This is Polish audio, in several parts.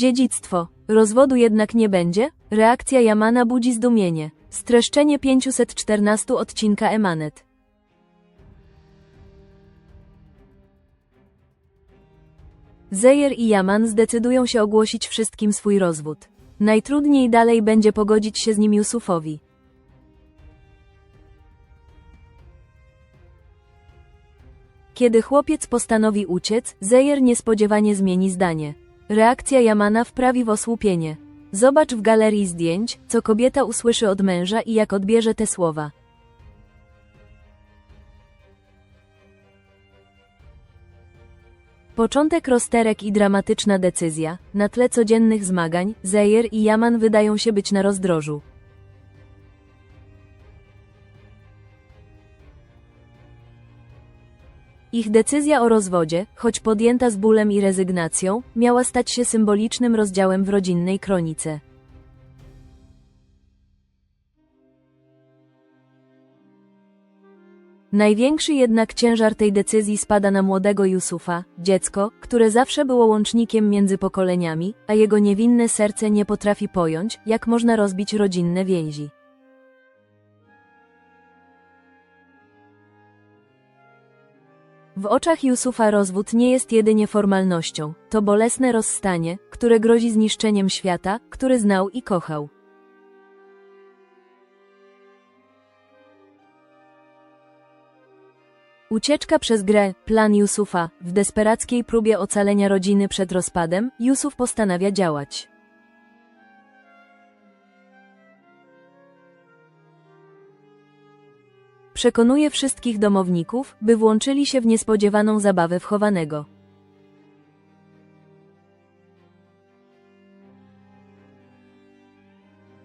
Dziedzictwo. Rozwodu jednak nie będzie? Reakcja Jamana budzi zdumienie. Streszczenie 514 odcinka Emanet. Zejer i Jaman zdecydują się ogłosić wszystkim swój rozwód. Najtrudniej dalej będzie pogodzić się z nim Jusufowi. Kiedy chłopiec postanowi uciec, Zejer niespodziewanie zmieni zdanie. Reakcja Jamana wprawi w osłupienie. Zobacz w galerii zdjęć, co kobieta usłyszy od męża i jak odbierze te słowa. Początek rozterek i dramatyczna decyzja, na tle codziennych zmagań, Zejer i Jaman wydają się być na rozdrożu. Ich decyzja o rozwodzie, choć podjęta z bólem i rezygnacją, miała stać się symbolicznym rozdziałem w rodzinnej kronice. Największy jednak ciężar tej decyzji spada na młodego Yusufa, dziecko, które zawsze było łącznikiem między pokoleniami, a jego niewinne serce nie potrafi pojąć, jak można rozbić rodzinne więzi. W oczach Yusufa rozwód nie jest jedynie formalnością, to bolesne rozstanie, które grozi zniszczeniem świata, który znał i kochał. Ucieczka przez grę, plan Yusufa, w desperackiej próbie ocalenia rodziny przed rozpadem, Yusuf postanawia działać. Przekonuje wszystkich domowników, by włączyli się w niespodziewaną zabawę wchowanego.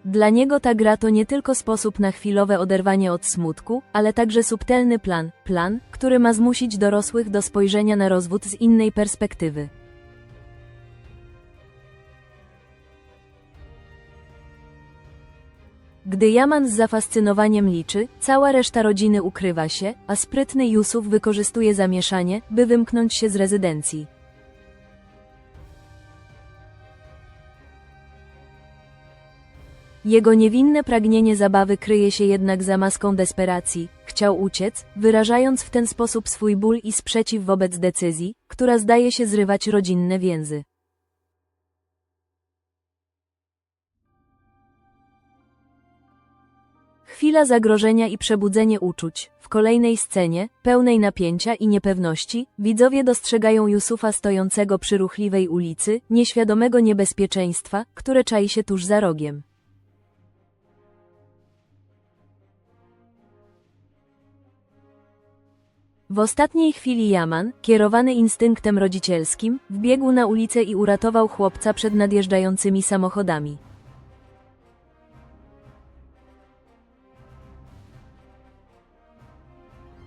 Dla niego ta gra to nie tylko sposób na chwilowe oderwanie od smutku, ale także subtelny plan, plan, który ma zmusić dorosłych do spojrzenia na rozwód z innej perspektywy. Gdy Jaman z zafascynowaniem liczy, cała reszta rodziny ukrywa się, a sprytny Jusuf wykorzystuje zamieszanie, by wymknąć się z rezydencji. Jego niewinne pragnienie zabawy kryje się jednak za maską desperacji. Chciał uciec, wyrażając w ten sposób swój ból i sprzeciw wobec decyzji, która zdaje się zrywać rodzinne więzy. Chwila zagrożenia i przebudzenie uczuć. W kolejnej scenie, pełnej napięcia i niepewności, widzowie dostrzegają Yusufa stojącego przy ruchliwej ulicy, nieświadomego niebezpieczeństwa, które czai się tuż za rogiem. W ostatniej chwili Jaman, kierowany instynktem rodzicielskim, wbiegł na ulicę i uratował chłopca przed nadjeżdżającymi samochodami.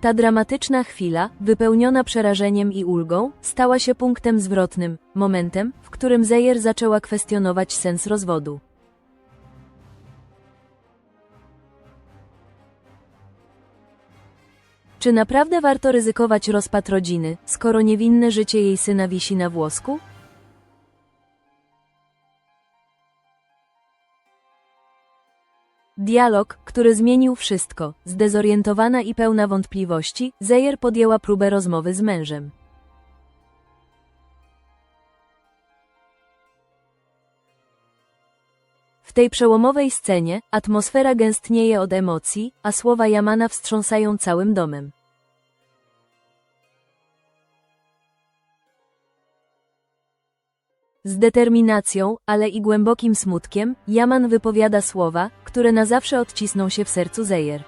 Ta dramatyczna chwila, wypełniona przerażeniem i ulgą, stała się punktem zwrotnym, momentem, w którym Zejer zaczęła kwestionować sens rozwodu. Czy naprawdę warto ryzykować rozpad rodziny, skoro niewinne życie jej syna wisi na włosku? Dialog, który zmienił wszystko, zdezorientowana i pełna wątpliwości, Zejer podjęła próbę rozmowy z mężem. W tej przełomowej scenie atmosfera gęstnieje od emocji, a słowa Jamana wstrząsają całym domem. Z determinacją, ale i głębokim smutkiem, Jaman wypowiada słowa, które na zawsze odcisną się w sercu Zejer.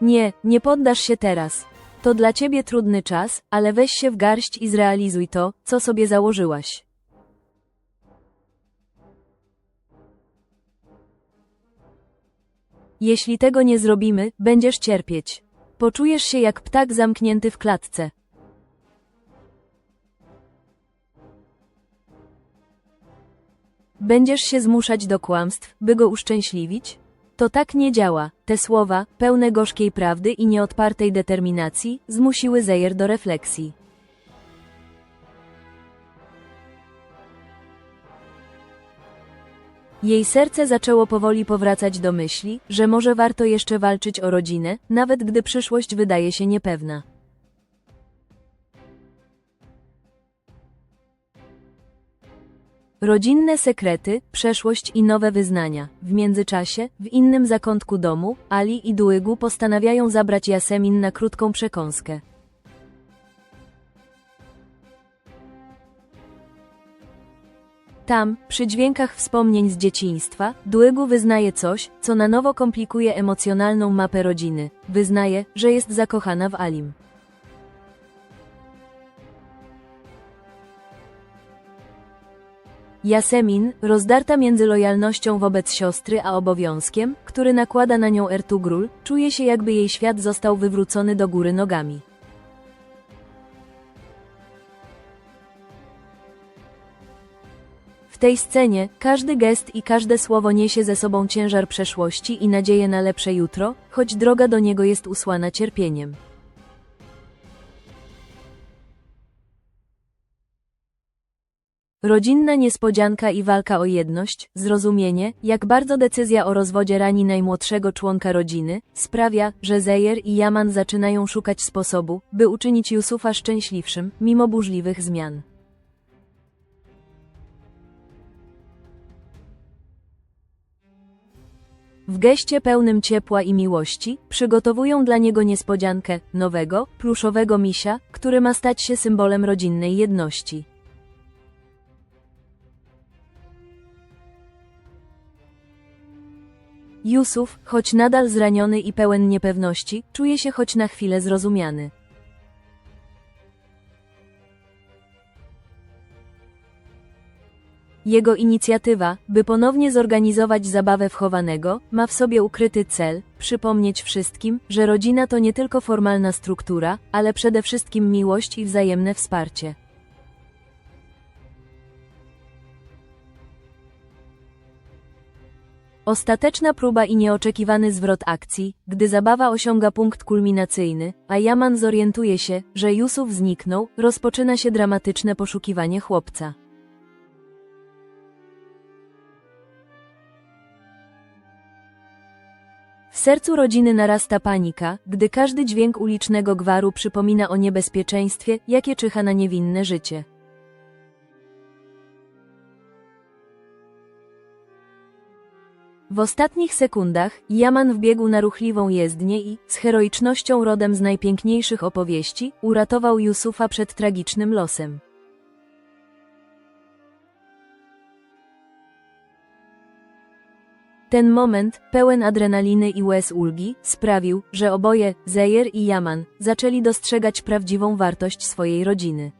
Nie, nie poddasz się teraz. To dla ciebie trudny czas, ale weź się w garść i zrealizuj to, co sobie założyłaś. Jeśli tego nie zrobimy, będziesz cierpieć. Poczujesz się jak ptak zamknięty w klatce. Będziesz się zmuszać do kłamstw, by go uszczęśliwić? To tak nie działa. Te słowa, pełne gorzkiej prawdy i nieodpartej determinacji, zmusiły Zejer do refleksji. Jej serce zaczęło powoli powracać do myśli, że może warto jeszcze walczyć o rodzinę, nawet gdy przyszłość wydaje się niepewna. Rodzinne sekrety, przeszłość i nowe wyznania. W międzyczasie, w innym zakątku domu, Ali i Duigu postanawiają zabrać Jasemin na krótką przekąskę. Tam, przy dźwiękach wspomnień z dzieciństwa, Duigu wyznaje coś, co na nowo komplikuje emocjonalną mapę rodziny. Wyznaje, że jest zakochana w Alim. Jasemin, rozdarta między lojalnością wobec siostry a obowiązkiem, który nakłada na nią Ertugrul, czuje się jakby jej świat został wywrócony do góry nogami. Tej scenie każdy gest i każde słowo niesie ze sobą ciężar przeszłości i nadzieję na lepsze jutro, choć droga do niego jest usłana cierpieniem. Rodzinna niespodzianka i walka o jedność, zrozumienie, jak bardzo decyzja o rozwodzie rani najmłodszego członka rodziny, sprawia, że Zejer i Jaman zaczynają szukać sposobu, by uczynić Yusufa szczęśliwszym, mimo burzliwych zmian. W geście pełnym ciepła i miłości, przygotowują dla niego niespodziankę, nowego, pluszowego misia, który ma stać się symbolem rodzinnej jedności. Jusuf, choć nadal zraniony i pełen niepewności, czuje się choć na chwilę zrozumiany. Jego inicjatywa, by ponownie zorganizować zabawę wchowanego, ma w sobie ukryty cel przypomnieć wszystkim, że rodzina to nie tylko formalna struktura, ale przede wszystkim miłość i wzajemne wsparcie. Ostateczna próba i nieoczekiwany zwrot akcji, gdy zabawa osiąga punkt kulminacyjny, a Yaman zorientuje się, że Yusuf zniknął, rozpoczyna się dramatyczne poszukiwanie chłopca. Sercu rodziny narasta panika, gdy każdy dźwięk ulicznego gwaru przypomina o niebezpieczeństwie, jakie czyha na niewinne życie. W ostatnich sekundach Jaman wbiegł na ruchliwą jezdnię i, z heroicznością rodem z najpiękniejszych opowieści, uratował Yusufa przed tragicznym losem. Ten moment, pełen adrenaliny i łez ulgi, sprawił, że oboje, Zejer i Jaman, zaczęli dostrzegać prawdziwą wartość swojej rodziny.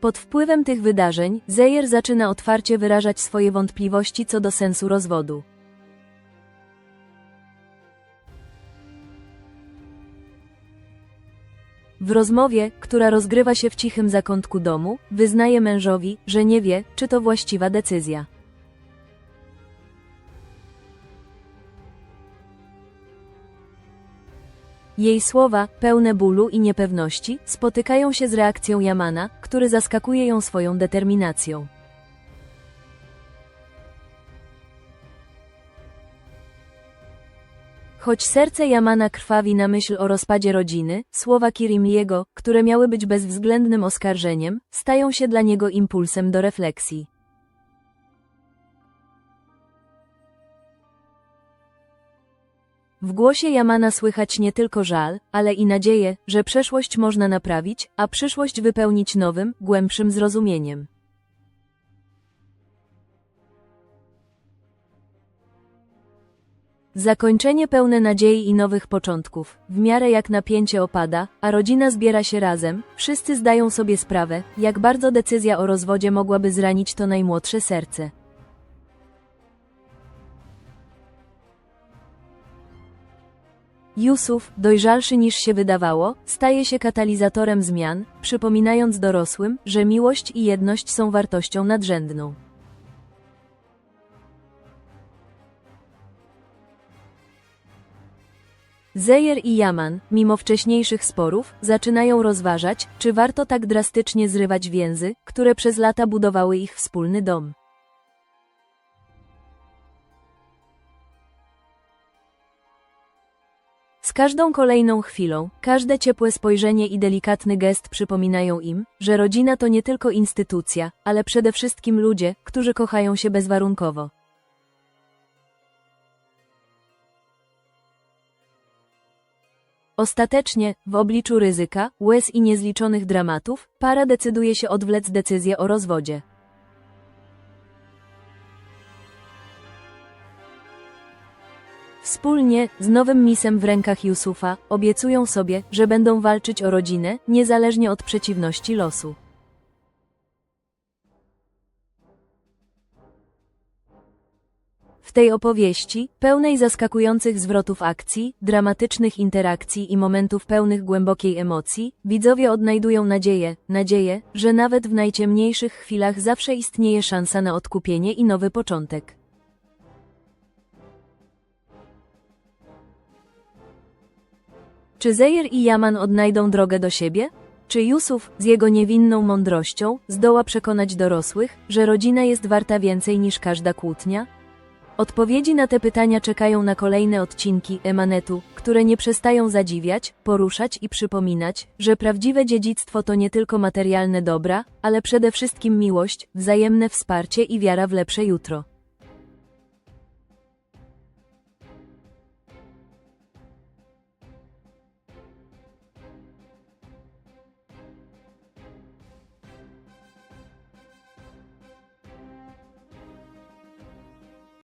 Pod wpływem tych wydarzeń, Zejer zaczyna otwarcie wyrażać swoje wątpliwości co do sensu rozwodu. W rozmowie, która rozgrywa się w cichym zakątku domu, wyznaje mężowi, że nie wie, czy to właściwa decyzja. Jej słowa, pełne bólu i niepewności, spotykają się z reakcją Jamana, który zaskakuje ją swoją determinacją. Choć serce Jamana krwawi na myśl o rozpadzie rodziny, słowa Kirimliego, które miały być bezwzględnym oskarżeniem, stają się dla niego impulsem do refleksji. W głosie Jamana słychać nie tylko żal, ale i nadzieję, że przeszłość można naprawić, a przyszłość wypełnić nowym, głębszym zrozumieniem. Zakończenie pełne nadziei i nowych początków. W miarę jak napięcie opada, a rodzina zbiera się razem, wszyscy zdają sobie sprawę, jak bardzo decyzja o rozwodzie mogłaby zranić to najmłodsze serce. Jusuf, dojrzalszy niż się wydawało, staje się katalizatorem zmian, przypominając dorosłym, że miłość i jedność są wartością nadrzędną. Zejer i Yaman, mimo wcześniejszych sporów, zaczynają rozważać, czy warto tak drastycznie zrywać więzy, które przez lata budowały ich wspólny dom. Z każdą kolejną chwilą, każde ciepłe spojrzenie i delikatny gest przypominają im, że rodzina to nie tylko instytucja, ale przede wszystkim ludzie, którzy kochają się bezwarunkowo. Ostatecznie, w obliczu ryzyka, łez i niezliczonych dramatów, para decyduje się odwlec decyzję o rozwodzie. Wspólnie, z nowym misem w rękach Yusufa, obiecują sobie, że będą walczyć o rodzinę, niezależnie od przeciwności losu. W tej opowieści, pełnej zaskakujących zwrotów akcji, dramatycznych interakcji i momentów pełnych głębokiej emocji, widzowie odnajdują nadzieję, nadzieję, że nawet w najciemniejszych chwilach zawsze istnieje szansa na odkupienie i nowy początek. Czy Zejer i Yaman odnajdą drogę do siebie? Czy Jusuf, z jego niewinną mądrością, zdoła przekonać dorosłych, że rodzina jest warta więcej niż każda kłótnia? Odpowiedzi na te pytania czekają na kolejne odcinki Emanetu, które nie przestają zadziwiać, poruszać i przypominać, że prawdziwe dziedzictwo to nie tylko materialne dobra, ale przede wszystkim miłość, wzajemne wsparcie i wiara w lepsze jutro.